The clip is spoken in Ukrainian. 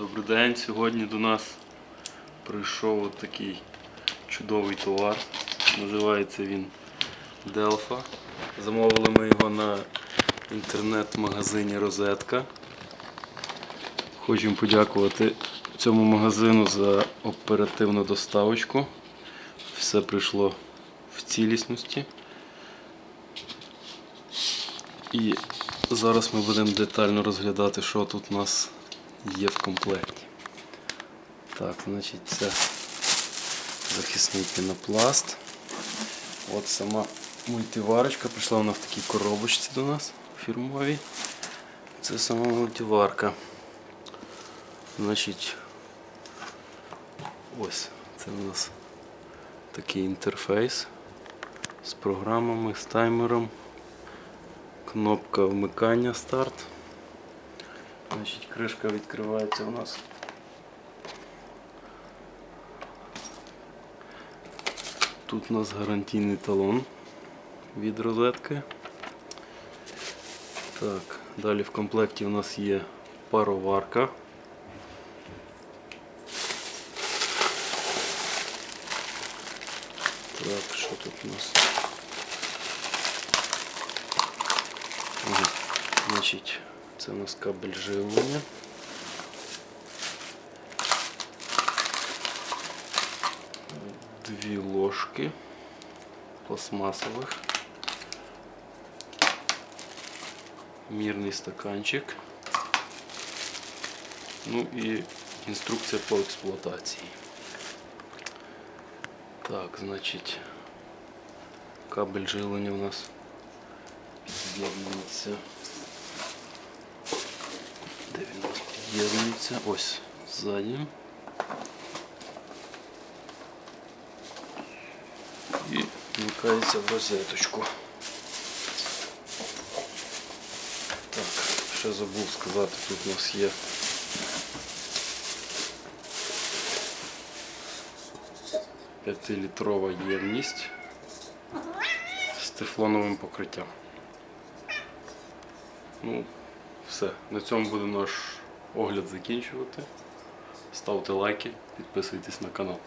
Добрий день. Сьогодні до нас прийшов от такий чудовий товар. Називається він Delfa. Замовили ми його на інтернет-магазині Розетка. Хочемо подякувати цьому магазину за оперативну доставочку. Все прийшло в цілісності. І зараз ми будемо детально розглядати, що тут у нас є в комплекті. Так, значить це захисний пінопласт. От сама мультиварочка прийшла вона в такій коробочці до нас фірмовій. Це сама мультиварка. Значить, ось це у нас такий інтерфейс з програмами, з таймером. Кнопка вмикання старт. Значить, кришка відкривається у нас. Тут у нас гарантійний талон від розетки. Так, далі в комплекті у нас є пароварка. Так, що тут у нас? Значить, це у нас кабель живлення. Дві ложки пластмасових. Мірний стаканчик. Ну і інструкція по експлуатації. Так, значить, кабель живлення у нас під'єднується. У? Ось ззаді. І вмикається в розеточку. Так, ще забув сказати, тут у нас є п'ятилітрова ємність з тефлоновим покриттям. Ну, все. На цьому буде наш огляд закінчувати. Ставте лайки, підписуйтесь на канал.